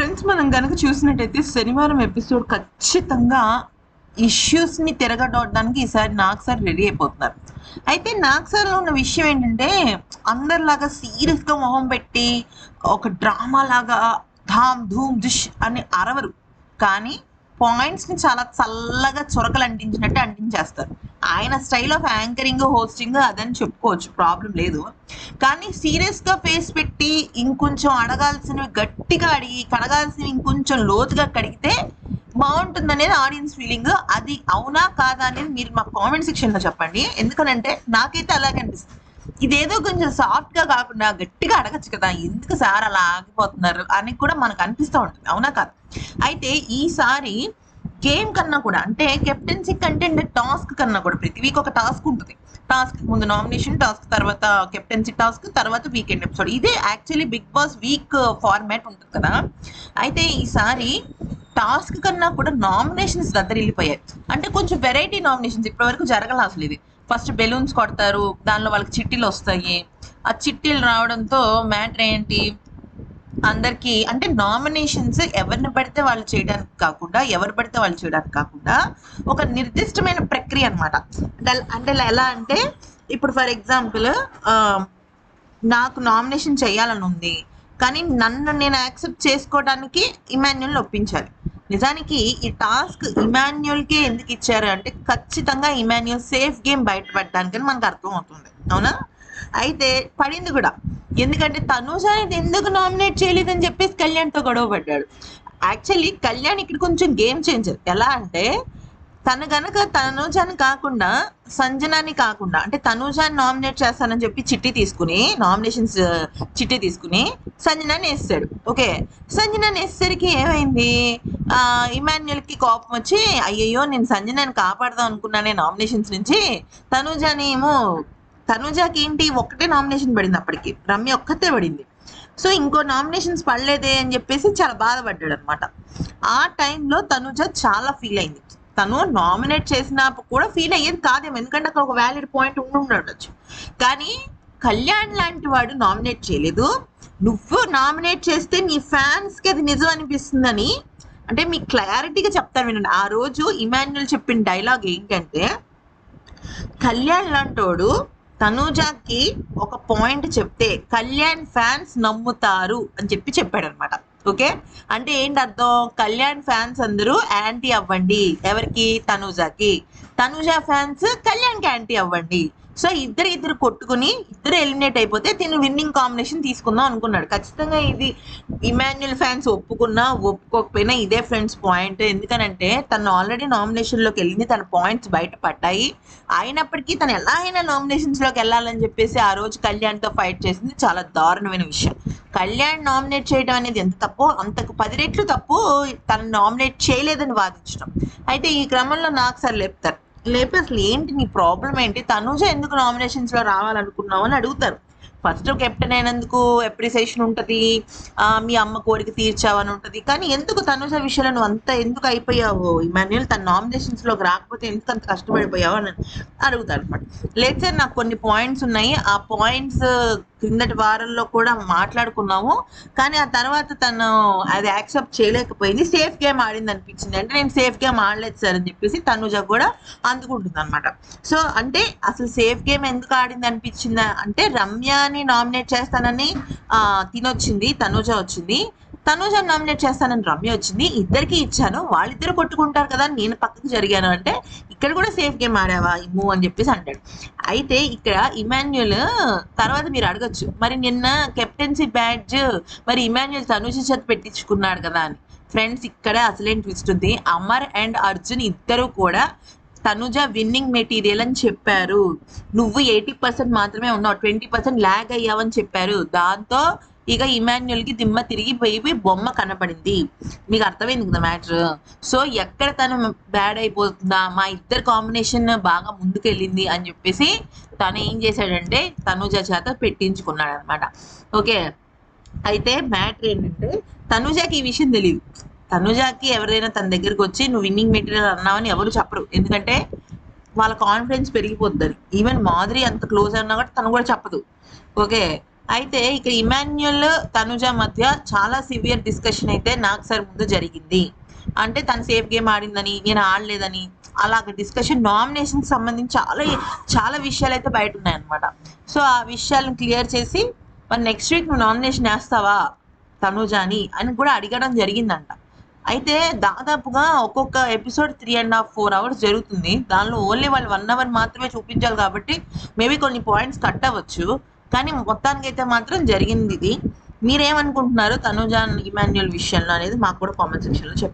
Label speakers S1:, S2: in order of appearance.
S1: Friends మనం కనుక చూసినట్టయితే శనివారం ఎపిసోడ్ ఖచ్చితంగా ఇష్యూస్ని తిరగడడానికి ఈసారి నాకు సార్ రెడీ అయిపోతున్నారు. అయితే నాకు సార్లో ఉన్న విషయం ఏంటంటే అందరిలాగా సీరియస్గా మొహం పెట్టి ఒక డ్రామా లాగా ధామ్ ధూమ్ దిష్ అని అరవరు. కానీ పాయింట్స్ని చాలా చల్లగా చొరకలు అంటించినట్టు అంటించేస్తారు. ఆయన స్టైల్ ఆఫ్ యాంకరింగ్ హోస్టింగ్ అదని చెప్పుకోవచ్చు. ప్రాబ్లం లేదు. కానీ సీరియస్గా ఫేస్ పెట్టి ఇంకొంచెం అడగాల్సినవి గట్టిగా అడిగి కడగాల్సినవి ఇంకొంచెం లోతుగా కడిగితే బాగుంటుంది అనేది ఆడియన్స్ ఫీలింగ్. అది అవునా కాదా అనేది మీరు మా కామెంట్ సెక్షన్లో చెప్పండి. ఎందుకనంటే నాకైతే అలాగే అనిపిస్తుంది. ఇదేదో కొంచెం సాఫ్ట్గా కాకుండా గట్టిగా అడగచ్చు కదా ఎందుకు సార్ అలా ఆగిపోతున్నారు అని కూడా మనకు అనిపిస్తూ ఉంటుంది. అవునా కాదు? అయితే ఈసారి గేమ్ కన్నా కూడా అంటే కెప్టెన్సీ కంటే టాస్క్ కన్నా కూడా ప్రతి వీక్ ఒక టాస్క్ ఉంటుంది. టాస్క్ ముందు నామినేషన్ టాస్క్ తర్వాత కెప్టెన్సీ టాస్క్ తర్వాత వీకెండ్ ఎపిసోడ్ ఇదే actually Bigg Boss week format ఉంటుంది కదా. అయితే ఈసారి టాస్క్ కన్నా కూడా నామినేషన్స్ దగ్గర వెళ్ళిపోయాయి. అంటే కొంచెం వెరైటీ నామినేషన్స్ ఇప్పటి వరకు జరగల అసలు ఇది. ఫస్ట్ బెలూన్స్ కొడతారు దానిలో వాళ్ళకి చిట్టీలు వస్తాయి. ఆ చిట్టీలు రావడంతో మ్యాటర్ ఏంటి? అందరికి అంటే నామినేషన్స్ ఎవరిని పడితే వాళ్ళు చేయడానికి కాకుండా ఎవరు పడితే వాళ్ళు చేయడానికి కాకుండా ఒక నిర్దిష్టమైన ప్రక్రియ అనమాట అంటే ఎలా అంటే ఇప్పుడు ఫర్ ఎగ్జాంపుల్ నాకు నామినేషన్ చేయాలని ఉంది కానీ నన్ను నేను యాక్సెప్ట్ చేసుకోవడానికి ఇమాన్యుల్ని ఒప్పించాలి. నిజానికి ఈ టాస్క్ ఇమాన్యుల్కే ఎందుకు ఇచ్చారు అంటే ఖచ్చితంగా ఇమాన్యుల్ సేఫ్ గేమ్ బయటపడడానికి మనకు అర్థం అవుతుంది అవునా? అయితే పడింది కూడా. ఎందుకంటే తనుజాని ఎందుకు నామినేట్ చేయలేదని చెప్పేసి కళ్యాణ్తో గొడవ పడ్డాడు. యాక్చువల్లీ కళ్యాణ్ ఇక్కడ కొంచెం గేమ్ చేంజర్. ఎలా అంటే తను గనక తనూజాని కాకుండా సంజనాని కాకుండా అంటే తనుజాని నామినేట్ చేస్తానని చెప్పి చిట్టి తీసుకుని నామినేషన్స్ చిట్టి తీసుకుని సంజనాని వేస్తాడు. ఓకే? సంజనాని వేసేసరికి ఏమైంది? ఆ ఇమాన్యుల్కి కోపం వచ్చి అయ్యయ్యో నేను సంజనాని కాపాడదాం అనుకున్నానే నామినేషన్స్ నుంచి తనూజాని ఏమో తనుజాకి ఏంటి ఒక్కటే నామినేషన్ పడింది అప్పటికి. రమ్య ఒక్కతే పడింది. సో ఇంకో నామినేషన్స్ పడలేదే అని చెప్పేసి చాలా బాధపడ్డాడు అనమాట ఆ టైంలో తనుజ చాలా ఫీల్ అయింది. తను నామినేట్ చేసినప్పుడు కూడా ఫీల్ అయ్యేది కాదేమో ఎందుకంటే అక్కడ ఒక వ్యాలిడ్ పాయింట్ ఉండి ఉండొచ్చు. కానీ కళ్యాణ్ లాంటి వాడు నామినేట్ చేయలేదు. నువ్వు నామినేట్ చేస్తే నీ ఫ్యాన్స్కి అది నిజం అనిపిస్తుందని అంటే మీకు క్లారిటీగా చెప్తాను వినండి. ఆ రోజు ఇమాన్యుల్ చెప్పిన డైలాగ్ ఏంటంటే కళ్యాణ్ లాంటోడు తనూజాకి ఒక పాయింట్ చెప్తే కళ్యాణ్ ఫ్యాన్స్ నమ్ముతారు అని చెప్పి చెప్పాడు అనమాట ఓకే? అంటే ఏంటి అర్థం కళ్యాణ్ ఫ్యాన్స్ అందరూ యాంటీ అవ్వండి. ఎవరికి? తనూజాకి. తనూజా ఫ్యాన్స్ కళ్యాణ్కి యాంటీ అవ్వండి. సో ఇద్దరు ఇద్దరు కొట్టుకుని ఇద్దరు ఎలిమినేట్ అయిపోతే తిను విన్నింగ్ కాంబినేషన్ తీసుకుందాం అనుకున్నాడు. ఖచ్చితంగా ఇది ఇమాన్యుల్ ఫ్యాన్స్ ఒప్పుకున్నా ఒప్పుకోకపోయినా ఇదే ఫ్రెండ్స్ పాయింట్. ఎందుకనంటే తను ఆల్రెడీ నామినేషన్లోకి వెళ్ళింది తన పాయింట్స్ బయట పడ్డాయి అయినప్పటికీ తను ఎలా అయినా నామినేషన్స్లోకి వెళ్ళాలని చెప్పేసి ఆ రోజు కళ్యాణ్తో ఫైట్ చేసింది చాలా దారుణమైన విషయం. కళ్యాణ్ నామినేట్ చేయడం అనేది ఎంత తప్పు అంతకు పది రెట్లు తప్పు తను నామినేట్ చేయలేదని వాదించడం. అయితే ఈ క్రమంలో నాకు సార్ లేపుతారు లేపి అసలు ఏంటి నీ ప్రాబ్లం ఏంటి? తనుజ ఎందుకు నామినేషన్స్లో రావాలనుకున్నావు అని అడుగుతారు. ఫస్ట్ కెప్టెన్ అయినందుకు అప్రిసియేషన్ ఉంటుంది. మీ అమ్మ కోరిక తీర్చావని ఉంటుంది. కానీ ఎందుకు తనుజ విషయంలో నువ్వు అంత ఎందుకు అయిపోయావు? ఇమాన్యుల్ తన నామినేషన్స్లోకి రాకపోతే ఎందుకు అంత కష్టపడిపోయావు అని అడుగుతారు అనమాట లేదు సార్ నాకు కొన్ని పాయింట్స్ ఉన్నాయి. ఆ పాయింట్స్ క్రిందటి వారంలో కూడా మాట్లాడుకున్నాము. కానీ ఆ తర్వాత తను అది యాక్సెప్ట్ చేయలేకపోయింది. సేఫ్ గేమ్ ఆడింది అనిపించింది. అంటే నేను సేఫ్ గేమ్ ఆడలేదు సార్ అని చెప్పేసి తనుజ కూడా అందుకుంటుంది అనమాట సో అంటే అసలు సేఫ్ గేమ్ ఎందుకు ఆడింది అనిపించింది అంటే రమ్యని నామినేట్ చేస్తానని తినొచ్చింది తనుజ వచ్చింది. తనుజ నామినేట్ చేస్తానని రమ్య వచ్చింది. ఇద్దరికి ఇచ్చాను. వాళ్ళిద్దరు కొట్టుకుంటారు కదా నేను పక్కకు జరిగాను అంటే ఇక్కడ కూడా సేఫ్ గేమ్ ఆడావా ఇమ్ము అని చెప్పేసి అంటాడు. అయితే ఇక్కడ ఇమాన్యుల్ తర్వాత మీరు అడగచ్చు. మరి నిన్న కెప్టెన్సీ బ్యాడ్జ్ మరి ఇమాన్యుల్ తనుజ చేత పెట్టించుకున్నాడు కదా అని. ఫ్రెండ్స్ ఇక్కడ అసలేం ట్విస్ట్ ఉంది. అమర్ అండ్ అర్జున్ ఇద్దరు కూడా తనుజ విన్నింగ్ మెటీరియల్ అని చెప్పారు. నువ్వు ఎయిటీ పర్సెంట్ మాత్రమే ఉన్నావు. ట్వంటీ పర్సెంట్ ల్యాగ్ అయ్యావని చెప్పారు. దాంతో ఇక ఇమాన్యుల్కి దిమ్మ తిరిగి పోయి బొమ్మ కనపడింది. మీకు అర్థమైంది కదా మ్యాటర్? సో ఎక్కడ తను బ్యాడ్ అయిపోతుందా? మా ఇద్దరు కాంబినేషన్ బాగా ముందుకెళ్ళింది అని చెప్పేసి తను ఏం చేశాడంటే తనుజ చేత పెట్టించుకున్నాడు అనమాట ఓకే? అయితే మ్యాటర్ ఏంటంటే తనుజాకి ఈ విషయం తెలియదు తనుజాకి ఎవరైనా తన దగ్గరికి వచ్చి నువ్వు విన్నింగ్ మెటీరియల్ అన్నావని ఎవరు చెప్పరు. ఎందుకంటే వాళ్ళ కాన్ఫిడెన్స్ పెరిగిపోద్దని. ఈవెన్ మాధురి అంత క్లోజ్ అన్నా కూడా తను కూడా చెప్పదు. ఓకే? అయితే ఇక్కడ ఇమాన్యుల్ తనుజ మధ్య చాలా సివియర్ డిస్కషన్ అయితే నాకు సార్ ముందు జరిగింది. అంటే తను సేఫ్ గేమ్ ఆడిందని నేను ఆడలేదని అలాగ డిస్కషన్ నామినేషన్ సంబంధించి చాలా చాలా విషయాలు అయితే బయట ఉన్నాయన్నమాట. సో ఆ విషయాలను క్లియర్ చేసి మరి నెక్స్ట్ వీక్ నువ్వు నామినేషన్ వేస్తావా తనుజాని అని కూడా అడగడం జరిగిందంట. అయితే దాదాపుగా ఒక్కొక్క episode three and half four hours జరుగుతుంది. దానిలో ఓన్లీ వాళ్ళు వన్ అవర్ మాత్రమే చూపించాలి కాబట్టి మేబీ కొన్ని పాయింట్స్ కట్ అవ్వచ్చు. కానీ మొత్తానికి అయితే మాత్రం జరిగింది ఇది. మీరేమనుకుంటున్నారు తనుజాన్ ఇమాన్యుల్ విషయంలో అనేది మాకు కూడా కామెంట్ సెక్షన్లో చెప్పండి.